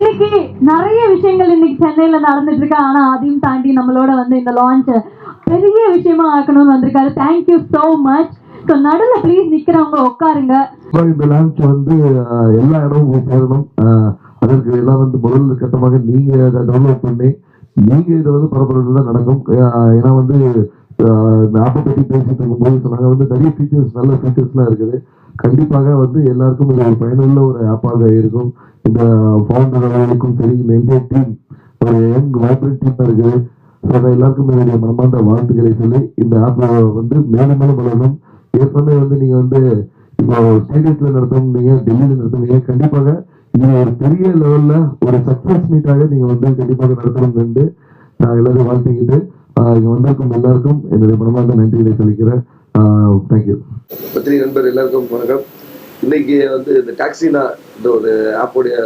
இன்னைக்கு நிறைய விஷயங்கள் இன்னைக்கு சென்னையில நடந்துட்டு இருக்கு ஆனா அதையும் தாண்டி நம்மளோட வந்து இந்த லான்ச் பெரிய விஷயமா ஆக்கணும்னு வந்திருக்காரு. Thank you so much so நடுவில் ப்ளீஸ் நிக்கிறவங்க உட்காருங்க. இந்த லான்ச் வந்து எல்லா இடமும் சேரணும். அதற்கு எல்லாம் வந்து முதல் கட்டமாக நீங்க அதை டவுன்லோட் பண்ணி நீங்க இதை வந்து பரப்புறது தான் நடக்கும். ஏன்னா வந்து ஆப்பை பற்றி பேசிட்டு இருக்கும்போது சொன்னாங்க. வந்து நிறைய ஃபீச்சர்ஸ் நல்ல ஃபீச்சர்ஸ்லாம் இருக்குது. கண்டிப்பாக வந்து எல்லாருக்கும் ஒரு பயனுள்ள ஒரு ஆப்பாக இருக்கும். இந்த ஃபவுண்டர்களுக்கும் சரி இந்த இந்திய டீம் ஒரு யங் வைப்ரண்ட் டீமாக இருக்குது. ஸோ அதை எல்லாருக்கும் என்னுடைய மனமார்ந்த வாழ்த்துக்களை சொல்லி இந்த ஆப்பை வந்து மேலும் மேலும் வளரணும். ஏற்கனவே வந்து நீங்க வந்து இப்போ ஸ்டேடியத்துல நடத்துனீங்க டெல்லியில் நடத்தினீங்க கண்டிப்பாக இது ஒரு பெரிய லெவல்ல ஒரு சக்ஸஸ் மீட்டாக நீங்க வந்து கண்டிப்பாக நடத்தணும் என்று நான் எல்லாரும் வாழ்த்துக்கிட்டு இங்கே வந்திருக்கும் எல்லாருக்கும் என்னுடைய மனமார்ந்த நன்றிகளை சொல்லிக்கிறேன். தேங்க்யூ பத்திரிகை நண்பர் எல்லாருக்கும் வணக்கம். இன்னைக்கு வந்து இந்த டாக்ஸினா இந்த ஒரு ஆப்போடைய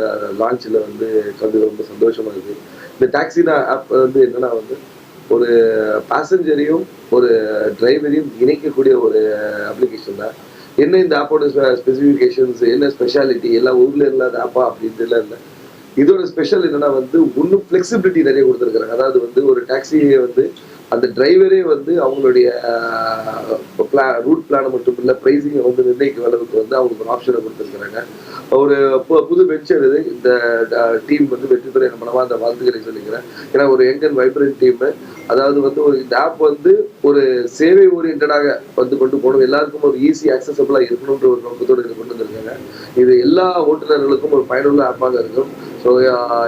லான்ச்சில் வந்து கலந்து ரொம்ப சந்தோஷமா இருக்கு. இந்த டாக்ஸினா ஆப் வந்து என்னன்னா வந்து ஒரு பேசஞ்சரையும் ஒரு டிரைவரையும் இணைக்கக்கூடிய ஒரு அப்ளிகேஷன் தான். என்ன இந்த ஆப்போட ஸ்பெசிஃபிகேஷன்ஸ் என்ன ஸ்பெஷாலிட்டி எல்லாம் ஊர்ல இல்லாத ஆப்பா அப்படின்ட்டு இல்லை. இதோட ஸ்பெஷல் என்னன்னா வந்து ஒன்றும் ஃப்ளெக்சிபிலிட்டி நிறைய கொடுத்துருக்காங்க அதாவது வந்து ஒரு டாக்ஸியை வந்து அந்த டிரைவரே வந்து அவங்களுடைய பிளா ரூட் பிளானை மட்டும் இல்லை ப்ரைஸிங்கை வந்து நிர்ணயிக்கும் அளவுக்கு வந்து அவங்களுக்கு ஒரு ஆப்ஷனை கொடுத்துருக்காங்க ஒரு புது வெஞ்சர் இது. இந்த டீம் வந்து வெற்றி பெற என் அந்த வாழ்த்துக்களை சொல்லிக்கிறேன். ஏன்னா ஒரு யங் அண்ட் வைப்ரண்ட் டீம் அதாவது வந்து ஒரு இந்த ஆப் வந்து ஒரு சேவை ஓரியன்டாக வந்து கொண்டு போகணும். எல்லாருக்கும் ஒரு ஈஸி அக்சசபிளாக இருக்கணுன்ற ஒரு நோக்கத்தோடு இதை கொண்டு வந்திருக்காங்க. இது எல்லா ஓட்டுநர்களுக்கும் ஒரு பயனுள்ள ஆப்பாக இருக்கும். ஸோ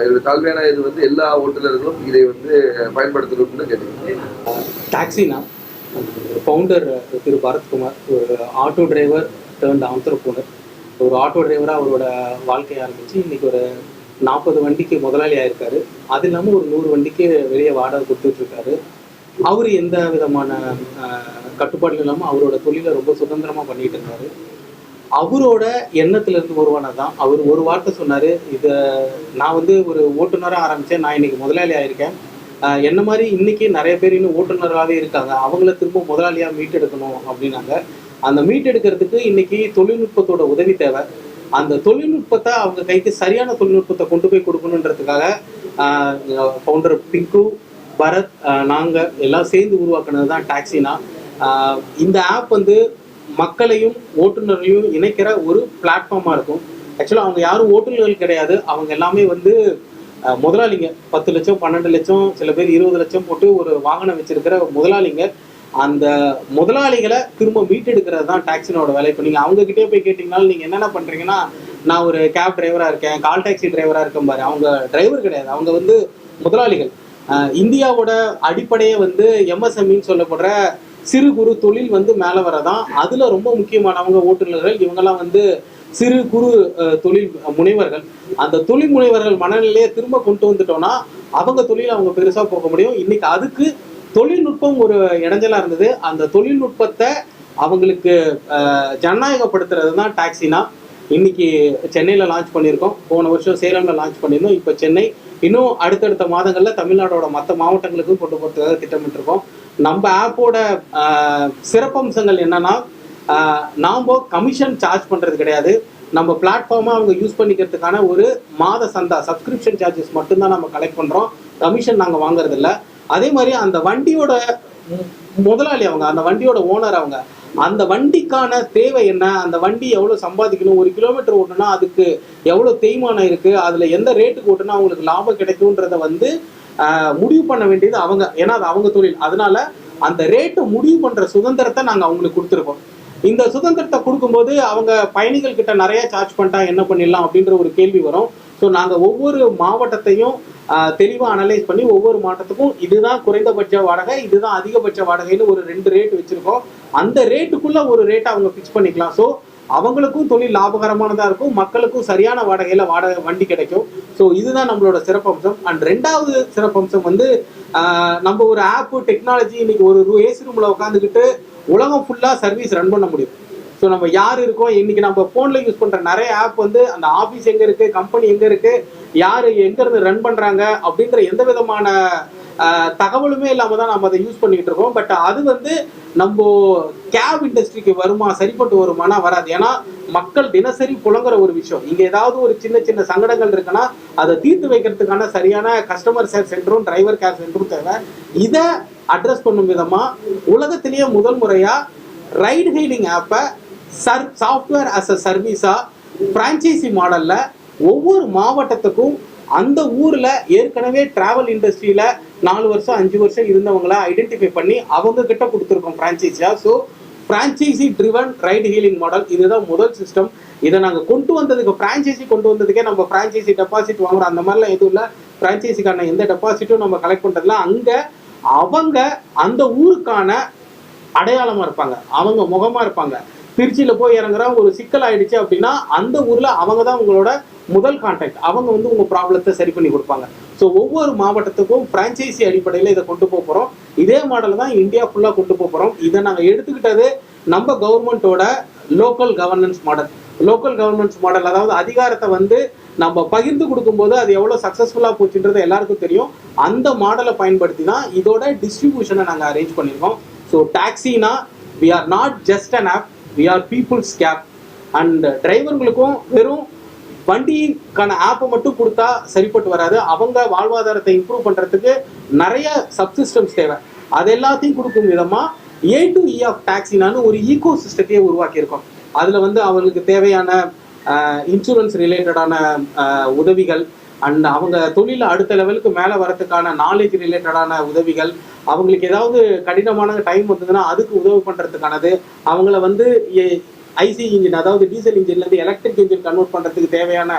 என்னோட தாழ்மையான இது வந்து எல்லா ஓட்டுநர்களும் இதை வந்து பயன்படுத்தணும்னு கேட்டுக்கிறேன். டாக்ஸினா ஃபவுண்டர் திரு பரத்குமார் ஒரு ஆட்டோ டிரைவர் டேர்ன்ட் ஆண்டர்போனர் ஒரு ஆட்டோ டிரைவராக அவரோட வாழ்க்கையை ஆரம்பித்து இன்னைக்கு ஒரு நாற்பது வண்டிக்கு முதலாளியாக இருக்காரு அது இல்லாமல் ஒரு நூறு வண்டிக்கு வெளியே வாடகை கொடுத்துட்ருக்காரு. அவர் எந்த விதமான கட்டுப்பாடும் இல்லாமல் அவரோட தொழிலை ரொம்ப சுதந்திரமாக பண்ணிட்டு இருந்தாரு. அவரோட எண்ணத்துல இருந்து தான் அவர் ஒரு வார்த்தை சொன்னார் இதை நான் வந்து ஒரு ஓட்டுநராக ஆரம்பித்தேன் நான் இன்னைக்கு முதலாளி ஆயிருக்கேன். என்ன மாதிரி இன்னைக்கு நிறைய பேர் இன்னும் ஓட்டுநராகவே இருக்காங்க. அவங்கள திரும்ப முதலாளியாக மீட்டெடுக்கணும் அப்படின்னாங்க. அந்த மீட்டெடுக்கிறதுக்கு இன்னைக்கு தொழில்நுட்பத்தோட உதவி தேவை. அந்த தொழில்நுட்பத்தை அவங்க கைக்கு சரியான தொழில்நுட்பத்தை கொண்டு போய் கொடுக்கணுன்றதுக்காக ஃபவுண்டர் பிங்கு பரத் நாங்கள் எல்லாம் சேர்ந்து உருவாக்குனது தான் டாக்ஸினா. இந்த ஆப் வந்து மக்களையும் ஓட்டுநரையும் இணைக்கிற ஒரு பிளாட்ஃபார்மாக இருக்கும். ஆக்சுவலாக அவங்க யாரும் ஓட்டுநர்கள் கிடையாது. அவங்க எல்லாமே வந்து முதலாளிங்க. பத்து லட்சம் பன்னெண்டு லட்சம் சில பேர் இருபது லட்சம் போட்டு ஒரு வாகனம் வச்சிருக்கிற முதலாளிங்க. அந்த முதலாளிகளை திரும்ப மீட்டெடுக்கிறது தான் டாக்ஸினோட வேலை. இப்போ நீங்கள் அவங்ககிட்டே போய் கேட்டிங்கனாலும் நீங்கள் என்னென்ன பண்ணுறீங்கன்னா நான் ஒரு கேப் டிரைவராக இருக்கேன் கால் டாக்ஸி டிரைவராக இருக்கேன் பாரு. அவங்க டிரைவர் கிடையாது. அவங்க வந்து முதலாளிகள். இந்தியாவோட அடிப்படையே வந்து எம்எஸ்எம்இன்னு சொல்லப்படுற சிறு குறு தொழில் வந்து மேலே வரதான். அதில் ரொம்ப முக்கியமானவங்க ஓட்டுநர்கள் இவங்கெல்லாம் வந்து சிறு குறு தொழில் முனைவர்கள். அந்த தொழில் முனைவர்கள் மனநிலையை திரும்ப கொண்டு வந்துட்டோம்னா அவங்க தொழில் அவங்க பெருசாக போக முடியும். இன்னைக்கு அதுக்கு தொழில்நுட்பம் ஒரு இடைஞ்சலா இருந்தது. அந்த தொழில்நுட்பத்தை அவங்களுக்கு ஜனநாயகப்படுத்துறது தான் டாக்ஸினா இன்னைக்கு சென்னையில் லான்ச் பண்ணியிருக்கோம். போன வருஷம் சேலம்ல லான்ச் பண்ணியிருந்தோம். இப்போ சென்னை இன்னும் அடுத்தடுத்த மாதங்களில் தமிழ்நாடோட மற்ற மாவட்டங்களுக்கும் கொண்டு போகிறதுக்காக திட்டமிட்டிருக்கோம். நம்ம ஆப்போட சிறப்பம்சங்கள் என்னன்னா நாம் கமிஷன் சார்ஜ் பண்ணுறது கிடையாது. நம்ம பிளாட்ஃபார்மாக அவங்க யூஸ் பண்ணிக்கிறதுக்கான ஒரு மாத சந்தா சப்ஸ்கிரிப்ஷன் சார்ஜஸ் மட்டும்தான் நம்ம கலெக்ட் பண்ணுறோம் கமிஷன் நாங்கள் வாங்குறதில்ல. அதே மாதிரி அந்த வண்டியோட முதலாளி அவங்க அந்த வண்டியோட ஓனர் அவங்க அந்த வண்டிக்கான தேவை என்ன? அந்த வண்டி எவ்வளவு சம்பாதிக்கணும்? ஒரு கிலோமீட்டர் ஓட்டுனா அதுக்கு எவ்வளவு தேய்மானம் இருக்கு? அதுல எந்த ரேட்டுக்கு ஓட்டுனா அவங்களுக்கு லாபம் கிடைக்கும்ன்றத வந்து முடிவு பண்ண வேண்டியது அவங்க. ஏன்னா அது அவங்க தொழில். அதனால அந்த ரேட்டை முடிவு பண்ற சுதந்திரத்தை நாங்க அவங்களுக்கு கொடுத்துருக்கோம். இந்த சுதந்திரத்தை கொடுக்கும்போது அவங்க பயணிகள் கிட்ட நிறைய சார்ஜ் பண்ணிட்டா என்ன பண்ணிடலாம் அப்படின்ற ஒரு கேள்வி வரும். ஸோ நாங்கள் ஒவ்வொரு மாவட்டத்தையும் தெளிவாக அனலைஸ் பண்ணி ஒவ்வொரு மாவட்டத்துக்கும் இதுதான் குறைந்தபட்ச வாடகை இதுதான் அதிகபட்ச வாடகைன்னு ஒரு ரெண்டு ரேட் வச்சுருக்கோம். அந்த ரேட்டுக்குள்ளே ஒரு ரேட்டை அவங்க ஃபிக்ஸ் பண்ணிக்கலாம். ஸோ அவங்களுக்கும் தொழில் லாபகரமானதாக இருக்கும். மக்களுக்கும் சரியான வாடகையில் வாடகை வண்டி கிடைக்கும். ஸோ இதுதான் நம்மளோட சிறப்பம்சம். அண்ட் ரெண்டாவது சிறப்பம்சம் வந்து நம்ம ஒரு ஆப்பு டெக்னாலஜி இன்னைக்கு ஒரு ஏசி ரூமில் உட்காந்துக்கிட்டு உலகம் ஃபுல்லாக சர்வீஸ் ரன் பண்ண முடியும். ஸோ நம்ம யார் இருக்கோம்? இன்னைக்கு நம்ம ஃபோனில் யூஸ் பண்ணுற நிறைய ஆப் வந்து அந்த ஆஃபீஸ் எங்கே இருக்கு கம்பெனி எங்கே இருக்கு யார் எங்கேருந்து ரன் பண்ணுறாங்க அப்படின்ற எந்த விதமான தகவலுமே இல்லாமல் தான் நம்ம அதை யூஸ் பண்ணிக்கிட்டு இருக்கோம். பட் அது வந்து நம்ம கேப் இண்டஸ்ட்ரிக்கு வருமா சரிப்பட்டு வருமானா வராது. ஏன்னா மக்கள் தினசரி புலங்குற ஒரு விஷயம். இங்கே ஏதாவது ஒரு சின்ன சின்ன சங்கடங்கள் இருக்குன்னா அதை தீர்த்து வைக்கிறதுக்கான சரியான கஸ்டமர் கேர் சென்டரும் டிரைவர் கேர் சென்டரும் தேவை. இதை அட்ரஸ் பண்ணும் விதமாக உலகத்திலேயே முதல் முறையாக ரைடு ஹெயிலிங் ஆப்பை சர் சாஃப்ட்வேர் அஸ் அ சர்வீஸா ஃப்ரான்ச்சைசி மாடலில் ஒவ்வொரு மாவட்டத்துக்கும் அந்த ஊரில் ஏற்கனவே டிராவல் இண்டஸ்ட்ரியில் நாலு வருஷம் அஞ்சு வருஷம் இருந்தவங்கள ஐடென்டிஃபை பண்ணி அவங்க கிட்ட கொடுத்துருக்கோம் ஃப்ரான்ச்சைஸியா so franchise driven ride hailing model இதுதான் முதல் சிஸ்டம் இதை நாங்கள் கொண்டு வந்ததுக்கு ஃப்ரான்ச்சைசி கொண்டு வந்ததுக்கே நம்ம ஃப்ரான்ச்சைசி டெபாசிட் வாங்குறோம் அந்த மாதிரிலாம் எதுவும் இல்லை. ஃப்ரான்ச்சைசிக்கான எந்த டெபாசிட்டும் நம்ம கலெக்ட் பண்ணுறதுல அங்கே அவங்க அந்த ஊருக்கான அடையாளமாக இருப்பாங்க. அவங்க முகமாக இருப்பாங்க. திருச்சியில் போய் இறங்குற ஒரு சிக்கல் ஆயிடுச்சு அப்படின்னா அந்த ஊரில் அவங்க தான் உங்களோட முதல் கான்டாக்ட் அவங்க வந்து உங்கள் ப்ராப்ளத்தை சரி பண்ணி கொடுப்பாங்க. ஸோ ஒவ்வொரு மாவட்டத்துக்கும் ஃப்ரான்ச்சைசி அடிப்படையில் இதை கொண்டு போக போகிறோம் இதே மாடல் தான் இந்தியா ஃபுல்லாக கொண்டு போக போகிறோம் இதை நாங்கள் எடுத்துக்கிட்டது நம்ம கவர்மெண்ட்டோட local governance model local governance model அதாவது அதிகாரத்தை வந்து நம்ம பகிர்ந்து கொடுக்கும்போது அது எவ்வளோ சக்ஸஸ்ஃபுல்லாக போச்சுன்றது எல்லாருக்கும் தெரியும். அந்த மாடலை பயன்படுத்தி தான் இதோட டிஸ்ட்ரிபியூஷனை நாங்கள் அரேஞ்ச் பண்ணியிருக்கோம் so டாக்ஸினா we are not just an app we are people's cab and டிரைவர்களுக்கும் வெறும் வண்டிக்கான ஆப்பை மட்டும் கொடுத்தா சரிப்பட்டு வராது. அவங்க வாழ்வாதாரத்தை இம்ப்ரூவ் பண்ணுறதுக்கு நிறைய சப்சிஸ்டம்ஸ் தேவை. அது எல்லாத்தையும் கொடுக்கும் விதமாக A to E e of டாக்ஸினான்னு ஒரு ஈகோ சிஸ்டத்தையே உருவாக்கியிருக்கோம். அதில் வந்து அவங்களுக்கு தேவையான இன்சூரன்ஸ் ரிலேட்டடான உதவிகள் அண்ட் அவங்க தொழிலில் அடுத்த லெவலுக்கு மேலே வரதுக்கான நாலேஜ் ரிலேட்டடான உதவிகள் அவங்களுக்கு ஏதாவது கடினமான டைம் வந்ததுன்னா அதுக்கு உதவு பண்ணுறதுக்கானது அவங்கள வந்து ஐசி இன்ஜின் அதாவது டீசல் இன்ஜின்லேருந்து எலக்ட்ரிக் இன்ஜின் கன்வெர்ட் பண்ணுறதுக்கு தேவையான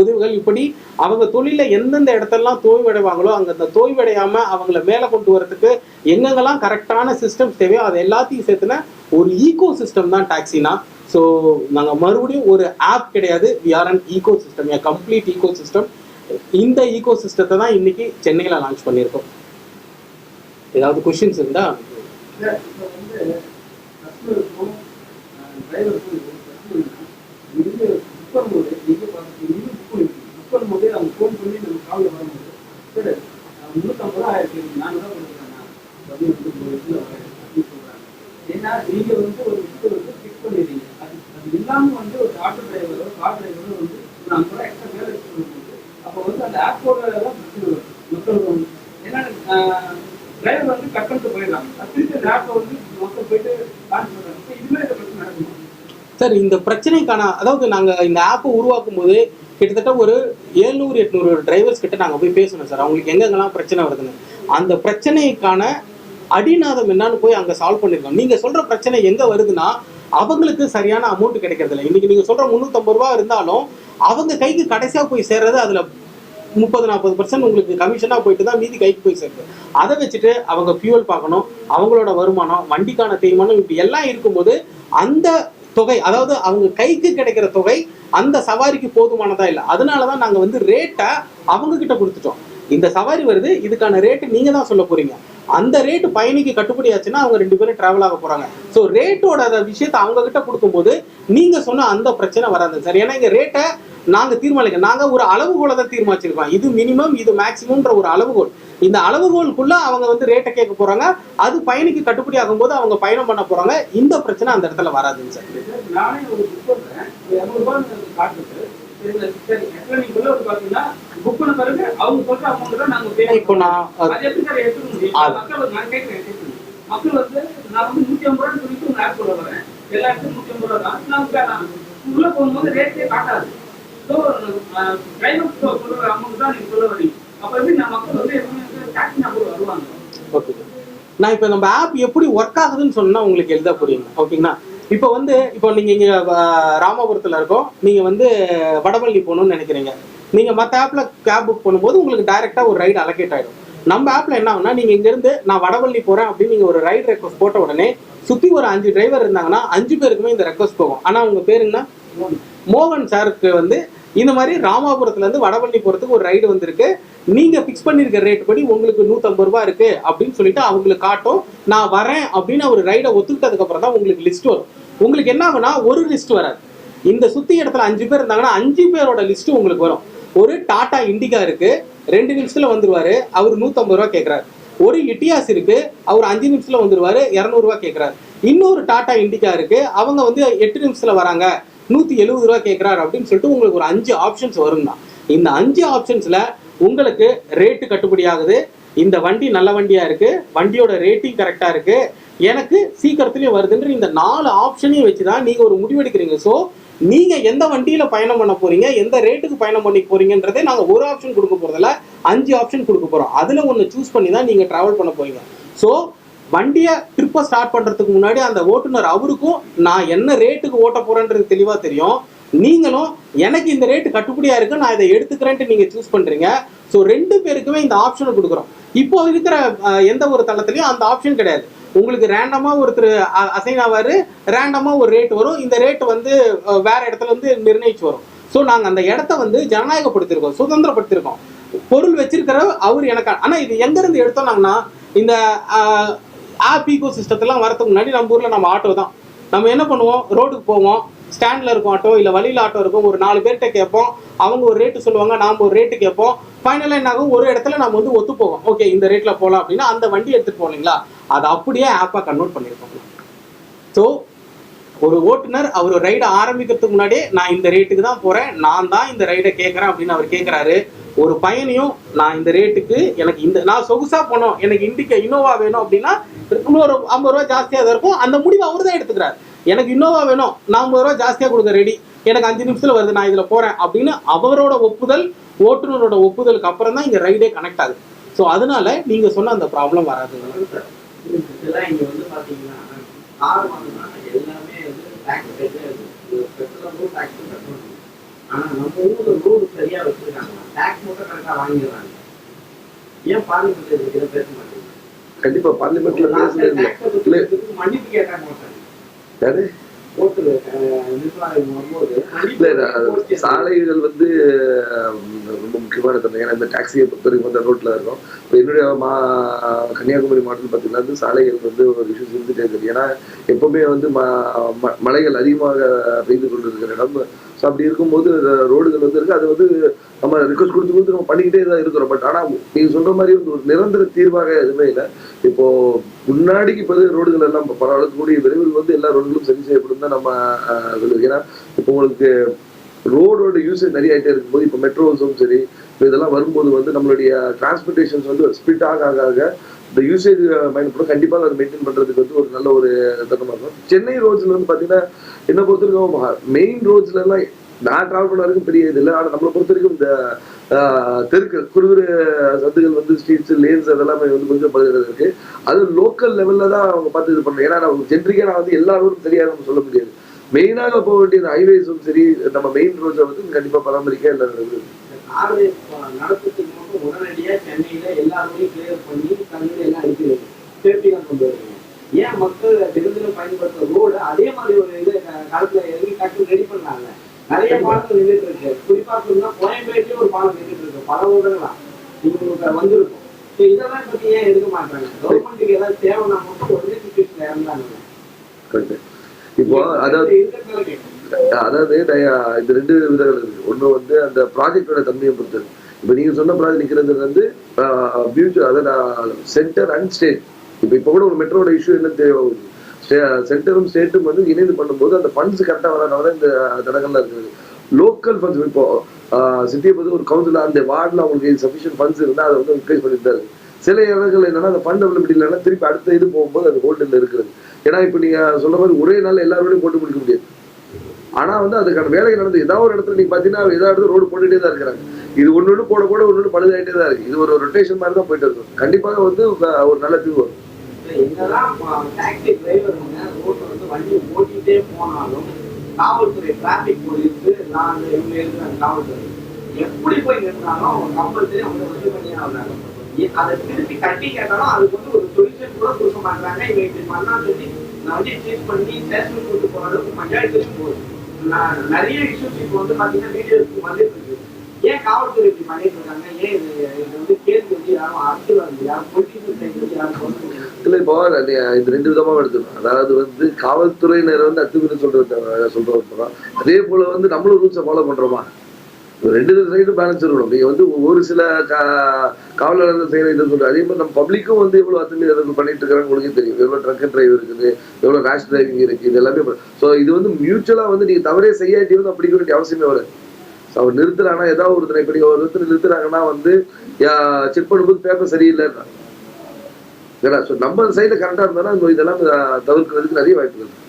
உதவிகள் இப்படி அவங்க தொழிலில் எந்தெந்த இடத்தெல்லாம் தோய்வடைவாங்களோ அங்கே அந்த தோய்வடையாமல் அவங்கள மேலே கொண்டு வரதுக்கு எங்கெங்கெல்லாம் கரெக்டான சிஸ்டம்ஸ் தேவையோ அது எல்லாத்தையும் சேர்த்துன ஒரு ஈகோ சிஸ்டம் தான் டாக்ஸினா ஸோ நாங்கள் மறுபடியும் ஒரு ஆப் கிடையாது. We are and ecosystem a complete ecosystem இந்த ஈகோ சிஸ்டத்தை தான் இன்னைக்கு சென்னையில் லான்ச் பண்ணியிருக்கோம். ஏதாவது கொஷின்ஸ் இருந்தா இப்போ வந்து நீங்கள் ஃபோன் பண்ணி நம்ம சரி முந்நூற்றம்பது ரூபா ஏன்னா நீங்கள் வந்து ஒரு விஷயத்தை வந்து பிக் பண்ணிடுறீங்க அது அது இல்லாமல் வந்து ஒரு ஆட்டோ டிரைவரோ கார் டிரைவரோ வந்து ஒரு ஐம்பது ரூபா எக்ஸ்ட்ரா மேலே அப்போ வந்து அந்த ஆப்போட தான் பிரச்சனை வரும். மக்கள் வந்து ஏன்னா டிரைவர் வந்து கட் போயிடலாம். திருப்பி அந்த வந்து மொத்தம் போயிட்டு லான்ச் பண்ணுறாங்க இதுமாதிரி இந்த பிரச்சனை நடக்குமா? சார் இந்த பிரச்சனைக்கான அதாவது நாங்கள் இந்த ஆப்பை உருவாக்கும் போது கிட்டத்தட்ட ஒரு எழுநூறு எட்நூறு டிரைவர்ஸ் கிட்ட நாங்கள் போய் பேசணும் சார் அவங்களுக்கு எங்கெங்கெல்லாம் பிரச்சனை வருதுன்னு. அந்த பிரச்சனைக்கான அடிநாதம் என்னன்னு போய் அங்கே சால்வ் பண்ணிருக்கோம் நீங்கள் சொல்கிற பிரச்சனை எங்கே வருதுன்னா அவங்களுக்கு சரியான அமௌண்ட் கிடைக்கிறதில்ல. இன்றைக்கி இன்னைக்கு நீங்கள் சொல்கிற முந்நூற்றம்பது ரூபா இருந்தாலும் அவங்க கைக்கு கடைசியாக போய் சேர்றது அதில் முப்பது நாற்பது பர்சன்ட் உங்களுக்கு கமிஷனாக போயிட்டு தான் மீதி கைக்கு போய் சேருது. அதை வச்சுட்டு அவங்க ஃபியூவல் பார்க்கணும் அவங்களோட வருமானம் வண்டிக்கான தேய்மானம் இப்படி எல்லாம் இருக்கும்போது அந்த தொகை அதாவது அவங்க கைக்கு கிடைக்கிற தொகை அந்த சவாரிக்கு போதுமானதா இல்லை. அதனால தான் நாங்கள் வந்து ரேட்டை அவங்க கிட்ட கொடுத்துட்டோம். இந்த சவாரி வருது இதுக்கான ரேட்டு நீங்கள் தான் சொல்ல போறீங்க. அந்த ரேட்டு பயணிக்கு கட்டுப்படி ஆச்சுன்னா அவங்க ரெண்டு பேரும் டிராவல் ஆக போறாங்க. ஸோ ரேட்டோட விஷயத்தை அவங்க கிட்ட கொடுக்கும்போது நீங்க சொன்ன அந்த பிரச்சனை வராது சார். ஏன்னா இங்க ரேட்டை நாங்க தீர்மானிக்க நாங்க ஒரு அளவுகோலை தான் தீர்மானிச்சிருக்கோம். இது மினிமம் இது மேக்சிமம்ன்ற ஒரு அளவுகோல். இந்த அளவுகோலுக்குள்ள அவங்க வந்து ரேட்டை கேட்க போறாங்க. அது பயணிக்கு கட்டுப்படி ஆகும்போது அவங்க பயணம் பண்ண போறாங்க. இந்த பிரச்சனை அந்த இடத்துல வராதுங்க சார். இப்போ நான் மக்கள் வந்து- நான் வந்து நூற்றி ஐம்பது ரூபான்னு சொல்லிட்டு ஆப் சொல்ல வரேன் எல்லா இடத்துக்கும் ஐம்பது ரூபா தான் நான் உள்ள போகும்போது ரேட்டே காட்டாது. ஸோ டிரைவர் அமௌண்ட் தான் நீங்கள் சொல்ல வரீங்க. அப்போ எப்படி நான் மக்கள் வந்து எப்பவுமே டாக்ஸி நம்பர் வருவாங்க? ஓகே நான் இப்போ நம்ம ஆப் எப்படி ஒர்க் ஆகுதுன்னு சொன்னா உங்களுக்கு எழுத புரியுங்க ஓகேங்களா இப்போ வந்து இப்போ நீங்க இங்க அஹ், ராமபுரத்துல இருக்கோம். நீங்க வந்து வடபழனி போகணும்னு நினைக்கிறீங்க. நீங்க மற்ற ஆப்ல கேப் புக் பண்ணும்போது உங்களுக்கு டைரக்டா ஒரு ரைடு அலோகேட் ஆயிடும். நம்ம ஆப்ல என்ன ஆகும்னா நீங்க இங்க இருந்து நான் வடபழனி போறேன் அப்படின்னு நீங்க ஒரு ரைடு ரெக்வஸ்ட் போட்ட உடனே சுத்தி ஒரு அஞ்சு டிரைவர் இருந்தாங்கன்னா அஞ்சு பேருக்குமே இந்த ரெக்வஸ்ட் போகும். ஆனா உங்க பேரு என்ன? மோகன் சாருக்கு வந்து இந்த மாதிரி ராமாபுரத்துல இருந்து வடபழனி போறதுக்கு ஒரு ரைடு வந்திருக்கு. நீங்க ஃபிக்ஸ் பண்ணிருக்க ரேட் படி உங்களுக்கு நூத்தம்பது ரூபாய் இருக்கு அப்படின்னு சொல்லிட்டு அவங்களுக்கு காட்டும். நான் வரேன் அப்படின்னு ஒரு ரைடை ஒத்துக்கிட்டதுக்கு அப்புறம் தான் உங்களுக்கு லிஸ்ட் வரும். உங்களுக்கு என்ன ஆகும்னா ஒரு லிஸ்ட் வராது. இந்த சுத்தி இடத்துல அஞ்சு பேர் இருந்தாங்கன்னா அஞ்சு பேரோட லிஸ்ட் உங்களுக்கு வரும். ஒரு டாடா இண்டிகா இருக்கு ரெண்டு நிமிஷத்துல வந்துருவாரு அவர் நூத்தம்பது ரூபா கேட்கிறாரு ஒரு இட்டியாஸ் இருக்கு அவர் அஞ்சு நிமிஷத்துல வந்துருவாரு இரநூறுவா கேட்கிறாரு இன்னொரு டாடா இண்டிகா இருக்கு அவங்க வந்து எட்டு நிமிஷத்துல வராங்க நூத்தி எழுபது ரூபா கேட்கிறாரு அப்படின்னு சொல்லிட்டு உங்களுக்கு ஒரு அஞ்சு ஆப்ஷன்ஸ் வரும் தான் இந்த அஞ்சு ஆப்ஷன்ஸ்ல உங்களுக்கு ரேட்டு கட்டுப்படி ஆகுது. இந்த வண்டி நல்ல வண்டியா இருக்கு வண்டியோட ரேட்டிங் கரெக்டா இருக்கு எனக்கு சீக்கிரத்துலேயும் வருதுன்ற இந்த நாலு ஆப்ஷனையும் வச்சு தான் நீங்கள் ஒரு முடிவெடுக்கிறீங்க. ஸோ நீங்கள் எந்த வண்டியில் பயணம் பண்ண போகிறீங்க எந்த ரேட்டுக்கு பயணம் பண்ணி போகிறீங்கன்றதே நாங்கள் ஒரு ஆப்ஷன் கொடுக்க போகிறதில்ல அஞ்சு ஆப்ஷன் கொடுக்க போகிறோம் அதில் ஒன்று சூஸ் பண்ணி தான் நீங்கள் ட்ராவல் பண்ண போகிறீங்க ஸோ வண்டியை ட்ரிப்பை ஸ்டார்ட் பண்ணுறதுக்கு முன்னாடி அந்த ஓட்டுநர் அவருக்கும் நான் என்ன ரேட்டுக்கு ஓட்ட போகிறேன்றது தெளிவாக தெரியும். நீங்களும் எனக்கு இந்த ரேட்டு கட்டுப்படியாக இருக்கு நான் இதை எடுத்துக்கிறேன்ட்டு நீங்கள் சூஸ் பண்ணுறீங்க ஸோ ரெண்டு பேருக்குமே இந்த ஆப்ஷனை கொடுக்குறோம். இப்போ இருக்கிற எந்த ஒரு தளத்துலையும் அந்த ஆப்ஷன் கிடையாது. உங்களுக்கு ரேண்டமாக ஒருத்தர் அசைன் ஆவார் ரேண்டமாக ஒரு ரேட் வரும். இந்த ரேட் வந்து வேற இடத்துல வந்து நிர்ணயிச்சு வரும். ஸோ நாங்கள் அந்த இடத்த வந்து ஜனநாயகப்படுத்திருக்கோம் சுதந்திரப்படுத்திருக்கோம் பொருள் வச்சிருக்கிற அவர் எனக்கு ஆனால் இது எங்கேருந்து எடுத்தோம்னாங்கன்னா இந்த ஆப் ஈகோ சிஸ்டத்தெல்லாம் வரதுக்கு முன்னாடி நம்ம ஊரில் நம்ம ஆட்டோ தான் நம்ம என்ன பண்ணுவோம்? ரோடுக்கு போவோம். ஸ்டாண்டில் இருக்கும் ஆட்டோ இல்லை வழியில் ஆட்டோ இருக்கும் ஒரு நாலு பேர்கிட்ட கேட்போம். அவங்க ஒரு ரேட்டு சொல்லுவாங்க நாம் ஒரு ரேட்டு கேட்போம். ஃபைனலாக என்ன ஆகும்? ஒரு இடத்துல நம்ம வந்து ஒத்து போவோம். ஓகே இந்த ரேட்டில் போகலாம் அப்படின்னா அந்த வண்டி எடுத்துகிட்டு போனீங்களா அதை அப்படியே ஆப்பாக கன்வெர்ட் பண்ணியிருக்கோம் ஸோ ஒரு ஓட்டுநர் அவர் ரைடை ஆரம்பிக்கிறதுக்கு முன்னாடியே நான் இந்த ரேட்டுக்கு தான் போகிறேன் நான் தான் இந்த ரைடை கேட்குறேன் அப்படின்னு அவர் கேட்குறாரு. ஒரு பயணியும் நான் இந்த ரேட்டுக்கு எனக்கு இந்த நான் சொகுசாக போனோம் எனக்கு இண்டிகா இன்னோவா வேணும் அப்படின்னா இன்னொரு ஐம்பது ரூபா ஜாஸ்தியாக தான் இருக்கும். அந்த முடிவு அவர் தான் எடுத்துக்கிறார். எனக்கு இன்னோவா வேணும். நான் ஐம்பது ரூபா ஜாஸ்தியாக கொடுக்க ரெடி எனக்கு அஞ்சு நிமிஷத்துல வருது நான் இதுல போறேன் அப்படின்னு அவரோட ஒப்புதல் ஓட்டுநரோட ஒப்புதலுக்கு அப்புறம் தான் இங்க ரைடே கனெக்ட் ஆகுது. ஸோ அதனால நீங்க சொன்ன அந்த ப்ராப்ளம் வராதுங்க இதெல்லாம் இங்க வந்து பாத்தீங்கன்னா கார் வாங்கினா எல்லாமே வந்து டேக்ஸ் பெட்ரோல் டேக்ஸ் கட்டணும். ஆனா நம்ம ஊர்ல ரோடு சரியா வச்சிருக்காங்க. டேக்ஸ் மட்டும் கரெக்டா வாங்கிடுறாங்க. ஏன் பார்லிமெண்ட் இதை பேச மாட்டேங்க கண்டிப்பா பார்லிமெண்ட்ல பேசுறது மன்னிப்பு கேட்க மாட்டாங்க யாரு? சாலைகள் வந்து ரொம்ப முக்கியமான தன்மை ஏன்னா இந்த டாக்ஸியை பொறுத்த வரைக்கும் வந்து ரோட்ல இருக்கும். இப்போ என்னுடைய மா கன்னியாகுமரி மாவட்டத்தில் பார்த்தீங்கன்னா வந்து சாலைகள் வந்து ஒரு இஷ்யூஸ் இருந்துட்டே இருக்கு. ஏன்னா எப்பவுமே வந்து ம- ம- மழைகள் அதிகமாக பெய்து கொண்டு இருக்கிற இடம். ஸோ அப்படி இருக்கும்போது ரோடுகள் வந்து இருக்கு. அது வந்து நம்ம ரிக்வஸ்ட் கொடுத்து கொடுத்து நம்ம பண்ணிக்கிட்டே தான் இருக்கிறோம். பட் ஆனா நீங்க சொல்ற மாதிரி ஒரு நிரந்தர தீர்வாக எதுவுமே இல்லை. இப்போ முன்னாடிக்கு பதிவு ரோடுகள் எல்லாம் பரவாயில்லக்கூடிய பரவாயில்ல. கூடிய விரைவில் வந்து எல்லா ரோடுகளும் சரி செய்யப்படும் தான் நம்ம சொல்லுவோம் ஏன்னா இப்போ உங்களுக்கு ரோடோட யூசேஜ் நிறைய ஆகிட்டே இருக்கும்போது இப்போ மெட்ரோஸும் சரி இப்போ இதெல்லாம் வரும்போது வந்து நம்மளுடைய டிரான்ஸ்போர்ட்டேஷன்ஸ் வந்து ஸ்பிட் ஆக ஆக ஆக இந்த யூசேஜ் பயன்படும் கண்டிப்பாக அதை மெயின்டைன் பண்ணுறதுக்கு வந்து ஒரு நல்ல ஒரு தருணமாக இருக்கும். சென்னை ரோட்ஸில் வந்து பார்த்தீங்கன்னா என்ன பொறுத்தவரைக்கும் மெயின் ரோட்ஸ்ல எல்லாம் நான் டிராவல் பண்ண வரைக்கும் பெரிய இது இல்லை. ஆனால் நம்மளை பொறுத்த வரைக்கும் இந்த ஆஹ், குறு குறு சந்துகள் வந்து ஸ்ட்ரீட்ஸ் லேன்ஸ் அதெல்லாமே வந்து கொஞ்சம் பழுகிறது இருக்கு. அது லோக்கல் லெவலில் தான் அவங்க பார்த்து இது பண்ணணும். ஏன்னா நம்ம ஜென்ரிக்காக நான் வந்து எல்லா ரோடும் சரியாக சொல்ல முடியாது. மெயினாக போக வேண்டிய ஹைவேஸும் சரி நம்ம மெயின் ரோட்ஸை வந்து கண்டிப்பாக பராமரிக்க இல்லை. ஆறு உடனடியாக சென்னையில எல்லாருமே கிளியர் பண்ணி தண்ணீர் எல்லாம் அடிக்கிறீங்க சேஃப்டியாக கொண்டு வருவாங்க. ஏன் மக்கள் தினந்தினம் பயன்படுத்துற ரோடு அதே மாதிரி ஒரு இது காலத்தில் இறங்கி டக்கு ரெடி பண்ணாங்க. நிறைய பாலங்கள் நின்றுட்டு இருக்கு. குறிப்பா சொன்னா கோயம்பேட்டிலே ஒரு பாலம் நின்றுட்டு இருக்கு. பல ஊடகங்களா உங்களுக்கு வந்திருக்கும். ஸோ இதெல்லாம் பத்தி ஏன் எடுக்க மாட்டாங்க? கவர்மெண்ட்டுக்கு ஏதாவது தேவைன்னா மட்டும் உடனே சுச்சுவேஷன் இறந்தாங்க இப்போ அதாவது அதாவது இது ரெண்டு விதங்கள் இருக்கு. ஒண்ணு வந்து அந்த ப்ராஜெக்டோட தன்மையை பொறுத்தது. இப்போ நீங்க சொன்ன ப்ராஜெக்ட் நிக்கிறது வந்து ஃபியூச்சர் அதாவது சென்டர் அண்ட் ஸ்டேட் இப்போ இப்போ கூட ஒரு மெட்ரோட இஷ்யூ என்ன தேவை சென்டரும் ஸ்டேட்டும் வந்து இணைந்து பண்ணும்போது அந்த ஃபண்ட்ஸ் கரெக்டாக வரனால இந்த தடங்கள்லாம் இருக்குது. லோக்கல் ஃபண்ட்ஸ் இப்போ சிட்டியை பொறுத்து ஒரு கவுன்சில் அந்த வார்டில் அவங்களுக்கு சஃபிஷியன்ட் ஃபண்ட்ஸ் இருந்தால் அதை வந்து இன்க்ரீஸ் பண்ணிட்டு தான் இருக்குது சில இடங்கள் என்னன்னா அந்த ஃபண்ட் அவைலபிலிட்டி இல்லைன்னா திருப்பி அடுத்த இது போகும்போது அது ஹோல்டில் இருக்கிறது. ஏன்னா இப்போ நீங்கள் சொன்ன மாதிரி ஒரே நாள் எல்லாரோடையும் போட்டு முடிக்க முடியாது. ஆனால் வந்து அதுக்கான வேலை நடந்து ஏதாவது ஒரு இடத்துல நீங்கள் பார்த்தீங்கன்னா ஏதாவது இடத்துல ரோடு போட்டுகிட்டே தான் இருக்கிறாங்க. இது ஒன்று ஒன்று போட போட ஒன்று ஒன்று பழுதாயிட்டே தான் இருக்குது இது ஒரு ரொட்டேஷன் மாதிரி தான் போயிட்டு இருக்கும் கண்டிப்பாக வந்து ஒரு நல்ல தீர்வு வரும். என்னதான் டாக்ஸி டிரைவருங்க ரோட்ல வந்து வண்டி ஓட்டிட்டே போனாலும் காவல்துறை டிராபிக் போலீஸ் நான் இவங்க இருக்கிற காவல்துறை? எப்படி போய் நிறுத்தினாலும் அவங்க கம்பல்சரி அவங்க வந்து பண்ணி ஆகுறாங்க. அதை திருப்பி கட்டி கேட்டாலும் அதுக்கு வந்து ஒரு சொல்யூஷன் கூட கொடுக்க மாட்டாங்க இவங்க இப்படி பண்ணா சொல்லி நான் வந்து சீஸ் பண்ணி ஸ்டேஷன் கூட்டு போற அளவுக்கு பஞ்சாயத்து போகுது நிறைய இஷ்யூஸ் இப்போ வந்து பார்த்தீங்கன்னா வீடியோஸ் வந்துட்டு இருக்கு. ஏன் காவல்துறை இப்படி பண்ணிட்டு இருக்காங்க ஏன் இது இது வந்து கேள்வி வச்சு யாரும் அரசியல் வந்து யாரும் பொலிட்டிக்கல் சைடு வச்சு யாரும் சொல்ல முடியாது இப்போ இது ரெண்டு விதமாக எடுத்துக்கணும் அதாவது வந்து காவல்துறையினர் வந்து அத்துமீறி சொல்றது சொல்றது போறோம் அதே போல வந்து நம்மளும் ரூல்ஸை ஃபாலோ பண்றோமா? ரெண்டு சைடும் பேலன்ஸ் இருக்கணும். நீங்கள் வந்து ஒரு சில கா- காவலர்கள் செய்கிற இது சொல்ற அதே மாதிரி நம்ம பப்ளிக்கும் வந்து எவ்வளவு அத்துமீறல் பண்ணிட்டு இருக்கிறாங்க உங்களுக்கே தெரியும். எவ்வளோ ட்ரக் டிரைவ் இருக்குது எவ்வளோ ரேஷ் டிரைவிங் இருக்குது இது எல்லாமே ஸோ இது வந்து மியூச்சுவலாக வந்து நீங்கள் தவறே செய்யாட்டி வந்து அப்படி வேண்டிய அவசியமே வரும் அவர் நிறுத்துறாங்கன்னா ஏதாவது ஒருத்தனை இப்படி ஒரு ஒருத்தர் நிறுத்துறாங்கன்னா வந்து செக் பண்ணும்போது பேப்பர் சரியில்லைன்னா ஏன்னா ஸோ நம்ம சைடுல கரெக்டாக இருந்தாலும் இதெல்லாம் தவிர்க்கிறதுக்கு நிறைய வாய்ப்புகள் இருக்கு.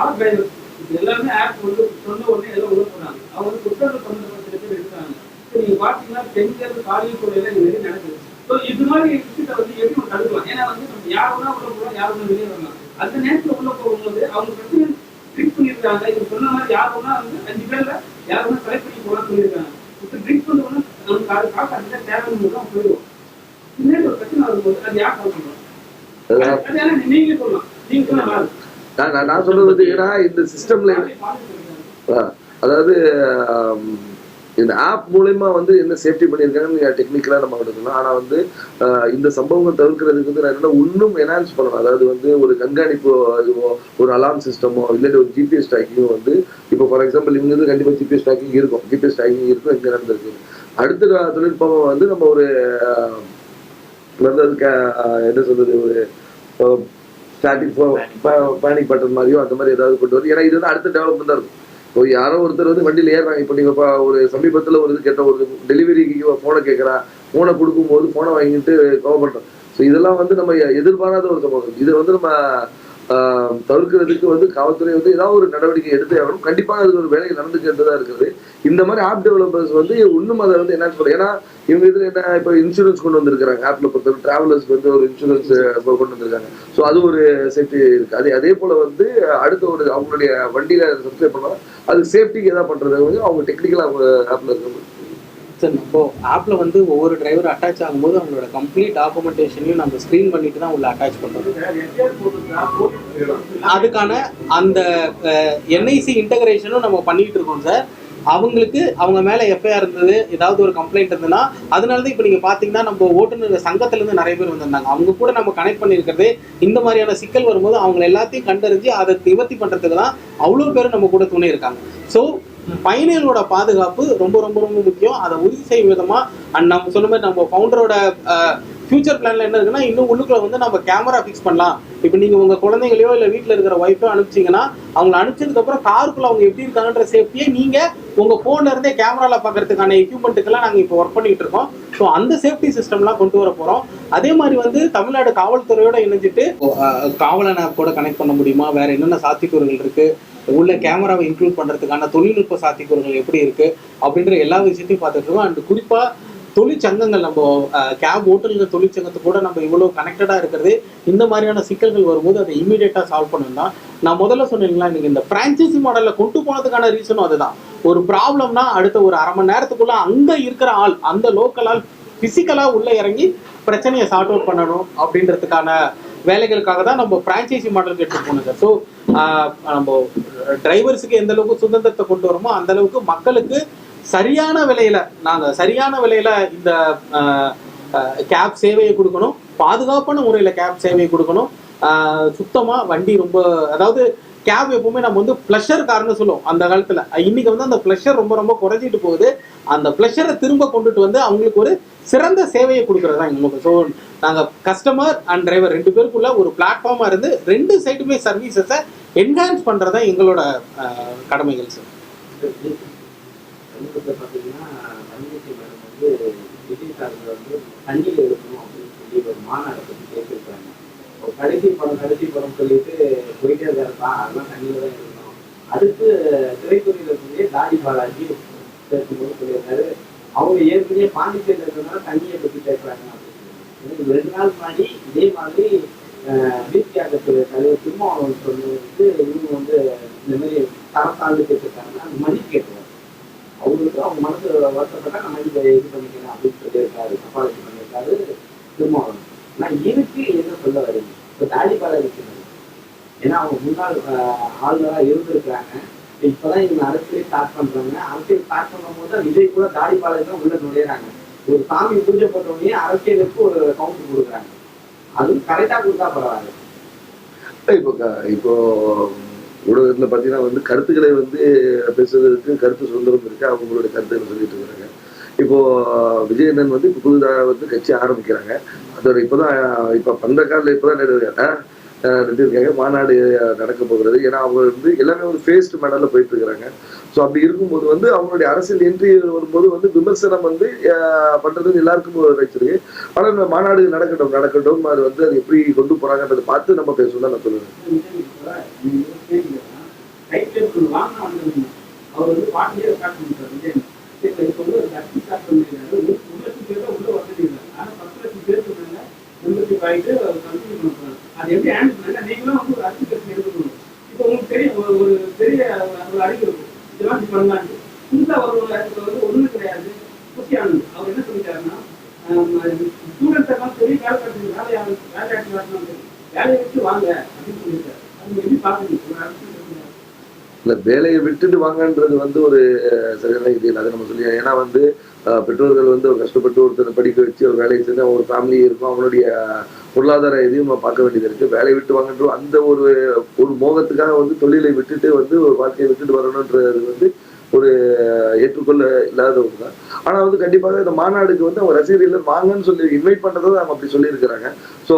ஆப் வந்து சொன்ன உடனே எல்லாம் உள்ள அவங்க குற்றங்கள் சம்பந்தப்பட்ட பேர் எடுக்கிறாங்க நீங்க பாத்தீங்கன்னா பெண்கள் இது நிறைய நடக்குது. ஸோ இது மாதிரி விஷயத்தை வந்து எப்படி நம்ம தடுக்கலாம்? ஏன்னா வந்து நம்ம யாருன்னா உள்ள யாருன்னா வெளியே வரலாம். அந்த நேரத்தில் உள்ள போகும்போது அவங்க பிரச்சனை ட்ரிக் பண்ணியிருக்காங்க. இது சொன்ன மாதிரி யாருன்னா வந்து அஞ்சு பேர்ல யாருன்னா செலக்ட் பண்ணி போலாம் சொல்லியிருக்காங்க. இப்போ ட்ரிக் பண்ண உடனே நமக்கு அது காசு அதுதான் தேவைன்னு தான் போயிடுவோம். இந்த ஒரு பிரச்சனை வரும்போது அது யார் பண்ணுவோம் அது நீங்களே சொல்லலாம். நீங்க சொன்னா. நான் நான் சொல்றது வந்து ஏன்னா இந்த சிஸ்டம்ல அதாவது இந்த ஆப் மூலயமா வந்து என்ன சேஃப்டி பண்ணியிருக்காங்கன்னு டெக்னிக்கலாக நம்ம எடுக்கலாம் ஆனால் வந்து இந்த சம்பவங்கள் தவிர்க்கிறதுக்கு வந்து நான் என்னன்னா இன்னும் என்ஹான்ஸ் பண்ணணும். அதாவது வந்து ஒரு கண்காணிப்பு இதுவோ ஒரு அலாம் சிஸ்டமோ இல்லாட்டி ஒரு ஜிபிஎஸ் ட்ராக்கிங்கோ வந்து இப்போ ஃபார் எக்ஸாம்பிள் இங்கே வந்து கண்டிப்பாக ஜிபிஎஸ் ட்ராக்கிங் இருக்கும். ஜிபிஎஸ் ட்ராக்கிங் இருக்கும் இங்கே நடந்திருக்கு. அடுத்த தொழில்நுட்பம் வந்து நம்ம ஒரு வந்து அதுக்கு என்ன சொல்றது ஒரு ஸ்டாட்டிக் பேனிக் பட்டன் மாதிரியோ அந்த மாதிரி ஏதாவது கொண்டு வந்து ஏன்னா இது வந்து அடுத்த டெவலப்மெண்ட் தான் இருக்கும். இப்போ யாரோ ஒருத்தர் வந்து வண்டியில் ஏறுறாங்க. இப்போ நீங்கள் இப்போ ஒரு சமீபத்தில் ஒரு இது கேட்ட ஒரு டெலிவரிக்கு ஃபோனை கேட்குறா ஃபோனை கொடுக்கும்போது ஃபோனை வாங்கிட்டு கோவப்படுறோம் ஸோ இதெல்லாம் வந்து நம்ம எதிர்பாராத ஒரு சம்பவம். இது வந்து நம்ம தவிர்க்கிறதுக்கு வந்து காவல்துறை வந்து ஏதாவது ஒரு நடவடிக்கை எடுத்து ஆகணும். கண்டிப்பாக அதுக்கு ஒரு வேலை நடந்துக்கிட்டு தான் இருக்குது. இந்த மாதிரி ஆப் டெவலப்பர்ஸ் வந்து இன்னும் அதை வந்து என்ன சொல்றது ஏன்னா இவங்க இதில் என்ன இப்போ இன்சூரன்ஸ் கொண்டு வந்திருக்கிறாங்க. ஆப்ல பொறுத்தவரை டிராவலர்ஸ்க்கு வந்து ஒரு இன்சூரன்ஸ் கொண்டு வந்திருக்காங்க. ஸோ அது ஒரு சேஃப்டி இருக்கு. அதே அதே போல வந்து அடுத்த ஒரு அவங்களுடைய வண்டியில சப்ஸ்கிரைப் பண்ணலாம் அது சேஃப்டிக்கு எதாவது பண்றது அவங்க டெக்னிக்கலாக அவங்க ஆப்ல இருக்கு சார் நம்ம ஆப்பில் வந்து ஒவ்வொரு டிரைவர் அட்டாச் ஆகும்போது அவங்களோட கம்ப்ளீட் டாக்குமெண்டேஷனையும் நம்ம ஸ்க்ரீன் பண்ணிட்டு தான் உள்ள அட்டாச் பண்ணுறோம் அதுக்கான அந்த என்ஐசி இன்டகிரேஷனும் நம்ம பண்ணிட்டு இருக்கோம் சார். அவங்களுக்கு அவங்க மேலே எஃப்ஐஆர் இருந்தது ஏதாவது ஒரு கம்ப்ளைண்ட் இருந்ததுன்னா அதனால தான் இப்போ நீங்கள் பார்த்தீங்கன்னா நம்ம ஓட்டுநர் சங்கத்துலேருந்து நிறைய பேர் வந்திருந்தாங்க. அவங்க கூட நம்ம கனெக்ட் பண்ணியிருக்கிறது இந்த மாதிரியான சிக்கல் வரும்போது அவங்க எல்லாத்தையும் கண்டறிஞ்சு அதை நிவர்த்தி பண்ணுறதுக்கு தான் அவ்வளோ பேர் நம்ம கூட துணை இருக்காங்க. ஸோ பயணிகளோட பாதுகாப்பு ரொம்ப ரொம்ப ரொம்ப முக்கியம். அதை உறுதி செய்யும் விதமா அண்ட் நம்ம சொன்ன மாதிரி நம்ம ஃபவுண்டரோட ஃபியூச்சர் பிளான்ல என்ன இருக்குன்னா இன்னும் உள்ளுக்குள்ள வந்து நம்ம கேமரா ஃபிக்ஸ் பண்ணலாம். இப்போ நீங்க உங்க குழந்தைங்களையோ இல்ல வீட்டுல இருக்கிற ஒய்ஃபோ அனுப்பிச்சீங்கன்னா அவங்களை அனுப்பிச்சதுக்கு அப்புறம் காருக்குள்ள அவங்க எப்படி இருக்காங்கன்ற சேஃப்டியை நீங்க உங்க போன்ல இருந்தே கேமரால பாக்குறதுக்கான எக்யூப்மெண்ட்டுக்கெல்லாம் நாங்க இப்போ ஒர்க் பண்ணிட்டு இருக்கோம். ஸோ அந்த சேஃப்டி சிஸ்டம்லாம் கொண்டு வர போறோம். அதே மாதிரி வந்து தமிழ்நாடு காவல்துறையோட இணைஞ்சிட்டு அஹ், காவலன் ஆப் கூட கனெக்ட் பண்ண முடியுமா? வேற என்னென்ன சாத்தியக்கூறுகள் இருக்கு? உள்ள கேமராவை இன்க்ளூட் பண்றதுக்கான தொழில்நுட்ப சாத்தியக்கூறுகள் எப்படி இருக்கு அப்படின்ற எல்லா விஷயத்தையும் பார்த்துட்டு இருக்கோம். அண்ட் குறிப்பாக தொழிற்சங்கங்கள் நம்ம கேப் ஓட்டல்கள் தொழிற்சங்கத்து கூட நம்ம இவ்வளவு கனெக்டடாக இருக்கிறது. இந்த மாதிரியான சிக்கல்கள் வரும்போது அதை இமீடியட்டாக சால்வ் பண்ணணும்னா நான் முதல்ல சொன்னீங்களா நீங்கள் இந்த ஃப்ரான்ச்சைசி மாடலில் கொண்டு போனதுக்கான ரீசனும் அதுதான். ஒரு ப்ராப்ளம்னா அடுத்த ஒரு அரை மணி நேரத்துக்குள்ளே அங்கே இருக்கிற ஆள் அந்த லோக்கல் ஆள் ஃபிசிக்கலாக உள்ளே இறங்கி பிரச்சனையை சார்ட் அவுட் பண்ணணும் அப்படின்றதுக்கான வேலைகளுக்காக தான் நம்ம பிரான்ச்சைசி மாடலுக்கு எடுத்து போனோம் சார் ஸோ நம்ம டிரைவர்ஸுக்கு எந்த அளவுக்கு சுதந்திரத்தை கொண்டு வரோமோ அந்த அளவுக்கு மக்களுக்கு சரியான விலையில நாங்கள் சரியான விலையில இந்த கேப் சேவையை கொடுக்கணும். பாதுகாப்பான முறையில கேப் சேவையை கொடுக்கணும். சுத்தமாக சுத்தமா வண்டி ரொம்ப அதாவது கேப் எப்பவுமே நம்ம வந்து ப்ளஷர் கார்னு சொல்லுவோம். அந்த காலத்தில். இன்னைக்கு வந்து அந்த ப்ளஷர் ரொம்ப ரொம்ப குறைஞ்சிட்டு போகுது. அந்த ப்ளஷரை திரும்ப கொண்டுட்டு வந்து அவங்களுக்கு ஒரு சிறந்த சேவையை கொடுக்கறது தான் எங்களுக்கு ஸோ நாங்கள் கஸ்டமர் அண்ட் டிரைவர் ரெண்டு பேருக்குள்ள ஒரு பிளாட்ஃபார்மாக இருந்து ரெண்டு சைடுமே சர்வீசஸை என்ஹான்ஸ் பண்ணுறது தான் எங்களோட கடமைகள் சார் பார்த்தீங்கன்னா வந்து தண்ணியில் எடுக்கணும் அப்படின்னு சொல்லி ஒரு மாநாடு கடைசி படம் கடைசி படம் சொல்லிட்டு போயிட்டே இருக்காருப்பா. அதெல்லாம் தண்ணியில் தான் இருந்தோம். அதுக்கு திரைத்துறையில் இருக்கக்கூடிய தாடி பாலாஜி பேசும்போது சொல்லியிருக்காரு. அவங்க ஏற்கனவே பாண்டிச்சேரியில் இருக்கிறதுனால தண்ணியை பற்றி பேசுகிறாங்க அப்படின்னு ரெண்டு நாள் முன்னாடி இதே மாதிரி பிசிஆர்எஸ் தலைவர் திருமாவளவன் சொன்னதுக்கு இவங்க வந்து இந்த மாதிரி தரத்தாழ்ந்து கேட்டிருக்காங்கன்னா அந்த மதிப்பு கேட்டுருவாங்க அவங்களுக்கு அவங்க மனசு வருத்தப்பட்டா நம்ம இதை இது பண்ணிக்கலாம் அப்படின்னு சொல்லியிருக்காரு. அப்பாலஜி பண்ணியிருக்காரு திருமாவளவன். ஆனால் இதுக்கு என்ன சொல்ல வரீங்க? இப்போ தாலிபாலா இருக்கிறது ஏன்னா அவங்க முன்னாள் ஆஹ், ஆளுநரா இருந்திருக்கிறாங்க. இப்பதான் இவங்க அரசியல் ஸ்டார்ட் பண்றாங்க. அரசியல் ஸ்டார்ட் பண்ணும்போது தான் விஜய் கூட தாடிபாலை தான் உள்ள நுழையிறாங்க. ஒரு சாமி பூஜை உடனே அரசியலுக்கு ஒரு கவுண்டர் கொடுக்குறாங்க. அதுவும் கரெக்டா கொடுத்தா பரவாயில்ல. இப்போ இப்போ ஊடகத்துல பாத்தீங்கன்னா வந்து கருத்துக்களை வந்து பேசுறதுக்கு கருத்து சுதந்திரம் இருக்கு. அவங்களுடைய கருத்துக்களை சொல்லிட்டு இருக்காங்க. இப்போ விஜயண்ணன் வந்து இப்போ புதுதாக வந்து கட்சி ஆரம்பிக்கிறாங்க. அதோட இப்போதான் இப்போ பந்த காலில் இப்போதான் இருக்காங்க மாநாடு நடக்க போகிறது. ஏன்னா அவங்க வந்து எல்லாமே ஒரு ஃபேஸ்ட் மேடலில் போயிட்டு இருக்கிறாங்க. ஸோ அப்படி இருக்கும்போது வந்து அவங்களுடைய அரசியல் என்ட்ரி வரும்போது வந்து விமர்சனம் வந்து பண்ணுறது எல்லாருக்கும் ஒரு ஆனால் இந்த மாநாடு நடக்கட்டும் நடக்கட்டும் அது வந்து அது எப்படி கொண்டு போகிறாங்கன்றதை பார்த்து நம்ம பேசணும் தான் நான் சொல்லுவேன் அவர் வந்து பாட்டிலே காட்டு பேர் ஆனா பேர் பண்ண அது எப்படி ஹேண்டில் பண்ணாங்க நீங்களும் வந்து ஒரு அரசு கட்சி இப்போ உங்களுக்கு தெரியும் ஒரு பெரிய ஒரு அறிவு இருக்கும் இதெல்லாம் இப்படி பண்ணலான்னு ஒரு வந்து ஒண்ணுமே கிடையாது குஷியானது அவர் என்ன சொல்லிட்டாருன்னா ஸ்டூடெண்ட்ஸ் எல்லாம் பெரிய வேலை வேலை வேலையாக வேலையை வச்சு வாங்க அப்படின்னு சொல்லியிருக்காரு அது எப்படி பார்க்கணும்? ஒரு அரசு இல்லை வேலையை விட்டுட்டு வாங்கன்றது வந்து ஒரு சரியான இது இல்லை. அதை நம்ம சொல்லி ஏன்னா வந்து பெற்றோர்கள் வந்து ஒரு கஷ்டப்பட்டு ஒருத்தரை படிக்க வச்சு ஒரு வேலையை செஞ்சு அவங்க ஒரு ஃபேமிலி இருக்கும். அவங்களுடைய பொருளாதார இதையும் நம்ம பார்க்க வேண்டியது இருக்குது வேலையை விட்டு வாங்கன்றோம் அந்த ஒரு ஒரு மோகத்துக்காக வந்து தொழிலை விட்டுட்டு வந்து ஒரு வாழ்க்கையை விட்டுட்டு வரணுன்றது வந்து ஒரு ஏற்றுக்கொள்ள இல்லாத ஒன்று தான் ஆனால் வந்து கண்டிப்பாக இந்த மாநாடுக்கு வந்து அவங்க ரசிகர்கள் வாங்கன்னு சொல்லி இன்வைட் பண்ணுறதை அவங்க அப்படி சொல்லியிருக்கிறாங்க. ஸோ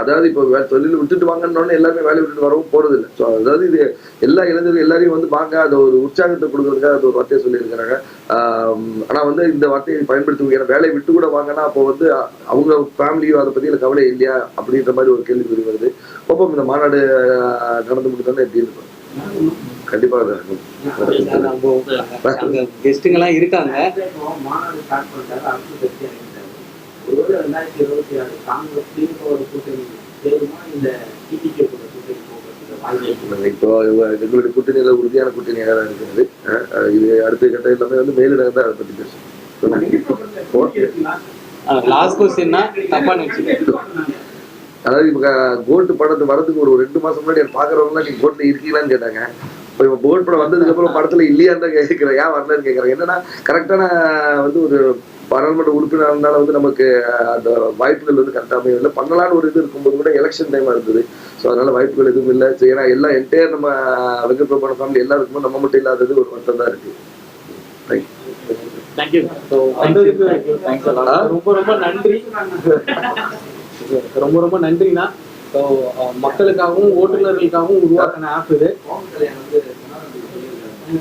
அதாவது இப்போ வே- தொழில் விட்டுட்டு வாங்கன்னு எல்லாருமே வேலையை விட்டுட்டு வரவும் போறது இல்லை ஸோ அதாவது இது எல்லா இளைஞர்கள் எல்லாரையும் வந்து வாங்க அதை ஒரு உற்சாகத்தை கொடுக்கறதுக்காக அது ஒரு வார்த்தையை சொல்லியிருக்கிறாங்க. ஆம், ஆனா வந்து இந்த வார்த்தையை பயன்படுத்துவாங்க. ஏன்னா வேலையை விட்டு கூட வாங்கினா அப்போ வந்து அவங்க ஃபேமிலியோ அதை பத்தி எனக்கு கவலை இல்லையா? அப்படின்ற மாதிரி ஒரு கேள்விக்குறி வருது. அப்போ இந்த மாநாடு நடந்து முடித்தோன்னா எப்படி இருக்கும் கண்டிப்பா அது இருக்கும். அங்க கெஸ்ட்டுங்கெல்லாம் இருக்காங்க. ஒருவேளை ரெண்டாயிரத்தி இருபத்தி ஆறு காங்கிரஸ் திமுக கூட்டணி சேருமா? இந்த டிடிகே கூட கூட்டணி போகிறதுக்கு வாய்ப்பு இருக்கு. இப்போ இவ- எங்களுடைய கூட்டணியில உறுதியான கூட்டணியாக தான் இருக்கிறது? இது அடுத்த கட்ட எல்லாமே வந்து மேலிடம் தான் அதை. லாஸ்ட் கொஸ்டின்னா தப்பா நினைச்சுக்க அதாவது இப்ப கோல்டு படத்து வரதுக்கு ஒரு ரெண்டு மாசம் முன்னாடி எனக்கு பாக்குறவங்க நீங்க கோல்ட்ல இருக்கீங்களான்னு கேட்டாங்க. இப்போ இப்போ கோல்ட் படம் வந்ததுக்கு அப்புறம் படத்துல இல்லையான்னு தான் கேட்கிறேன் ஏன் வரலன்னு கேட்கறேன் என்னன்னா கரெக்டான வந்து ஒரு பாராளுமன்ற உறுப்பினர் இருந்தாலும் வந்து நமக்கு அந்த வாய்ப்புகள் வந்து கரெக்டாக அமையவில்லை. பண்ணலான்னு ஒரு இது இருக்கும்போது கூட எலெக்ஷன் டைமா இருந்தது. ஸோ அதனால வாய்ப்புகள் எதுவும் இல்லை. ஏன்னா எல்லாம் என்டையர் நம்ம வெங்கட் பிரபான ஃபேமிலி எல்லாம் இருக்கும்போது நம்ம மட்டும் இல்லாதது ஒரு வருத்தம் தான் இருக்கு. தேங்க்யூ ரொம்ப ரொம்ப நன்றி. ரொம்ப ரொம்ப நன்றிண்ணா. ஸோ மக்களுக்காகவும் ஓட்டுநர்களுக்காகவும் உருவாக்கின ஆப் இது.